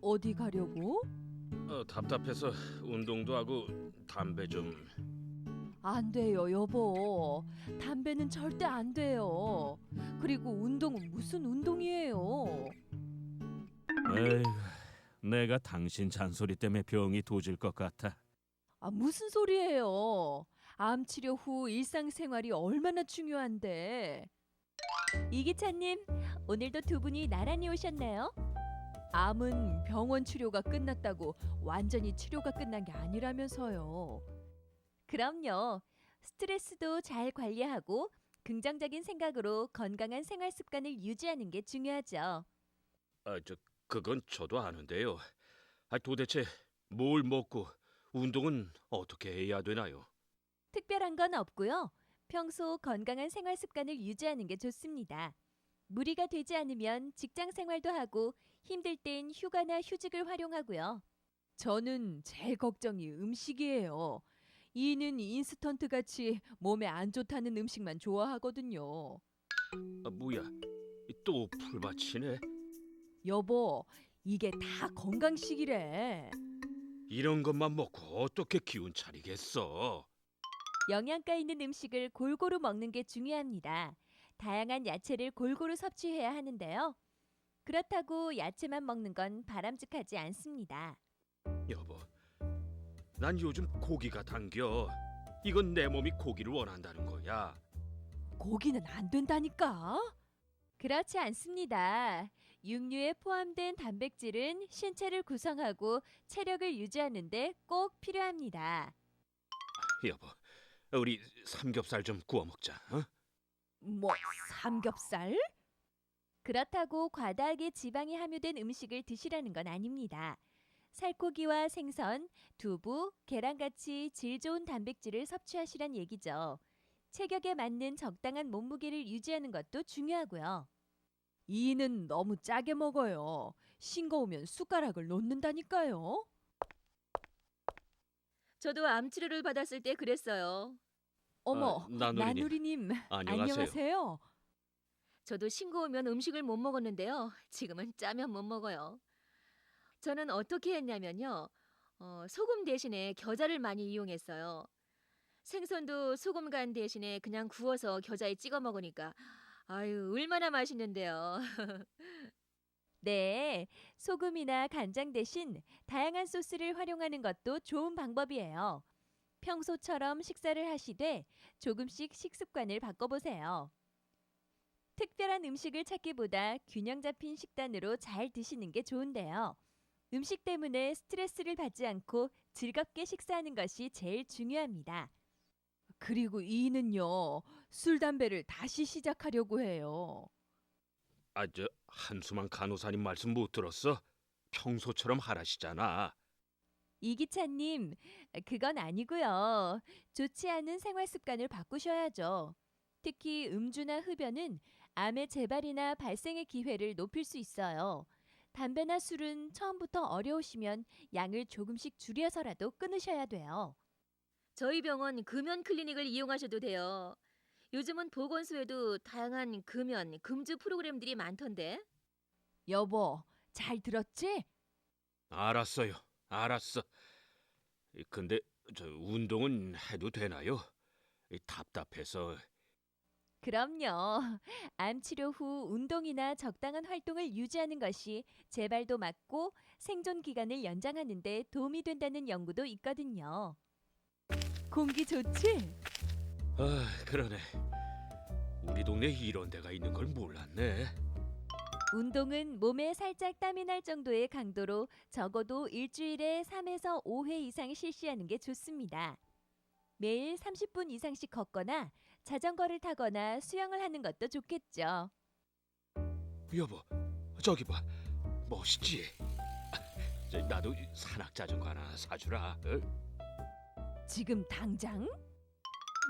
어디 가려고? 어, 답답해서 운동도 하고 담배 좀. 안 돼요, 여보. 담배는 절대 안 돼요. 그리고 운동은 무슨 운동이에요? 에휴, 내가 당신 잔소리 때문에 병이 도질 것 같아. 아, 무슨 소리예요? 암 치료 후 일상생활이 얼마나 중요한데. 이기찬님, 오늘도 두 분이 나란히 오셨나요? 암은 병원 치료가 끝났다고 완전히 치료가 끝난 게 아니라면서요. 그럼요. 스트레스도 잘 관리하고 긍정적인 생각으로 건강한 생활 습관을 유지하는 게 중요하죠. 아, 저 그건 저도 아는데요. 아, 도대체 뭘 먹고 운동은 어떻게 해야 되나요? 특별한 건 없고요. 평소 건강한 생활 습관을 유지하는 게 좋습니다. 무리가 되지 않으면 직장 생활도 하고 힘들 땐 휴가나 휴직을 활용하고요. 저는 제일 걱정이 음식이에요. 이는 인스턴트 같이 몸에 안 좋다는 음식만 좋아하거든요. 아, 뭐야? 또 풀밭이네. 여보, 이게 다 건강식이래. 이런 것만 먹고 어떻게 기운 차리겠어? 영양가 있는 음식을 골고루 먹는 게 중요합니다. 다양한 야채를 골고루 섭취해야 하는데요. 그렇다고 야채만 먹는 건 바람직하지 않습니다. 여보, 난 요즘 고기가 당겨. 이건 내 몸이 고기를 원한다는 거야. 고기는 안 된다니까. 그렇지 않습니다. 육류에 포함된 단백질은 신체를 구성하고 체력을 유지하는데 꼭 필요합니다. 여보, 우리 삼겹살 좀 구워 먹자. 어? 뭐 삼겹살? 그렇다고 과다하게 지방이 함유된 음식을 드시라는 건 아닙니다. 살코기와 생선, 두부, 계란같이 질 좋은 단백질을 섭취하시란 얘기죠. 체격에 맞는 적당한 몸무게를 유지하는 것도 중요하고요. 이는 너무 짜게 먹어요. 싱거우면 숟가락을 놓는다니까요. 저도 암 치료를 받았을 때 그랬어요. 어머, 아, 나누리님. 나누리님 안녕하세요. 저도 싱거우면 음식을 못 먹었는데요. 지금은 짜면 못 먹어요. 저는 어떻게 했냐면요. 어, 소금 대신에 겨자를 많이 이용했어요. 생선도 소금 간 대신에 그냥 구워서 겨자에 찍어 먹으니까 아유 얼마나 맛있는데요. 네, 소금이나 간장 대신 다양한 소스를 활용하는 것도 좋은 방법이에요. 평소처럼 식사를 하시되 조금씩 식습관을 바꿔보세요. 특별한 음식을 찾기보다 균형 잡힌 식단으로 잘 드시는 게 좋은데요. 음식 때문에 스트레스를 받지 않고 즐겁게 식사하는 것이 제일 중요합니다. 그리고 이는요, 술, 담배를 다시 시작하려고 해요. 아, 저 한수만 간호사님 말씀 못 들었어? 평소처럼 하라시잖아. 이기찬님, 그건 아니고요. 좋지 않은 생활 습관을 바꾸셔야죠. 특히 음주나 흡연은 암의 재발이나 발생의 기회를 높일 수 있어요. 담배나 술은 처음부터 어려우시면 양을 조금씩 줄여서라도 끊으셔야 돼요. 저희 병원 금연 클리닉을 이용하셔도 돼요. 요즘은 보건소에도 다양한 금연, 금주 프로그램들이 많던데. 여보, 잘 들었지? 알았어요. 알았어. 이, 근데 저 운동은 해도 되나요? 이, 답답해서 그럼요. 암 치료 후 운동이나 적당한 활동을 유지하는 것이 재발도 막고 생존 기간을 연장하는 데 도움이 된다는 연구도 있거든요. 공기 좋지? 아, 그러네. 우리 동네 이런 데가 있는 걸 몰랐네. 운동은 몸에 살짝 땀이 날 정도의 강도로 적어도 일주일에 3에서 5회 이상 실시하는 게 좋습니다. 매일 30분 이상씩 걷거나 자전거를 타거나 수영을 하는 것도 좋겠죠. 여보, 저기 봐. 멋있지? 아, 저, 나도 산악 자전거 하나 사주라. 어? 지금 당장?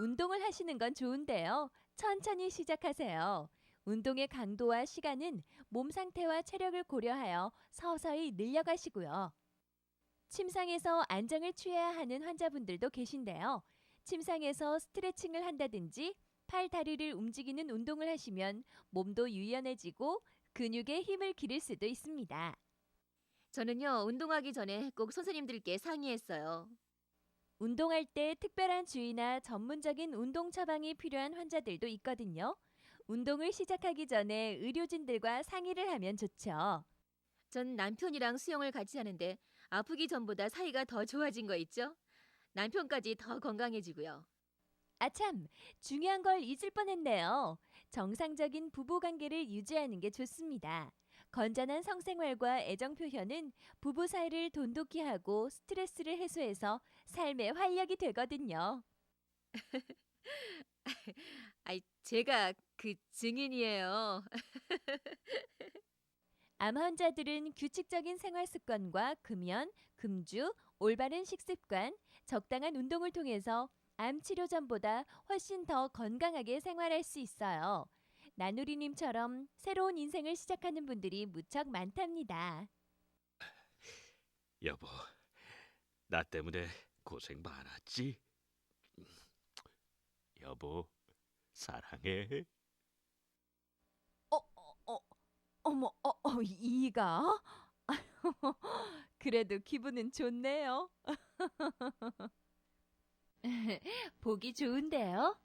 운동을 하시는 건 좋은데요. 천천히 시작하세요. 운동의 강도와 시간은 몸 상태와 체력을 고려하여 서서히 늘려가시고요. 침상에서 안정을 취해야 하는 환자분들도 계신데요. 침상에서 스트레칭을 한다든지 팔 다리를 움직이는 운동을 하시면 몸도 유연해지고 근육에 힘을 기를 수도 있습니다. 저는요, 운동하기 전에 꼭 선생님들께 상의했어요. 운동할 때 특별한 주의나 전문적인 운동 처방이 필요한 환자들도 있거든요. 운동을 시작하기 전에 의료진들과 상의를 하면 좋죠. 전 남편이랑 수영을 같이 하는데 아프기 전보다 사이가 더 좋아진 거 있죠? 남편까지 더 건강해지고요. 아참, 중요한 걸 잊을 뻔했네요. 정상적인 부부 관계를 유지하는 게 좋습니다. 건전한 성생활과 애정 표현은 부부 사이를 돈독히 하고 스트레스를 해소해서 삶의 활력이 되거든요. 아이, 제가 그 증인이에요. 암 환자들은 규칙적인 생활 습관과 금연, 금주, 올바른 식습관, 적당한 운동을 통해서 암 치료 전보다 훨씬 더 건강하게 생활할 수 있어요. 나누리님처럼 새로운 인생을 시작하는 분들이 무척 많답니다. 여보, 나 때문에 고생 많았지? 여보, 사랑해. 어, 어, 어, 어머, 어, 어, 이가? 그래도 기분은 좋네요. 보기 좋은데요?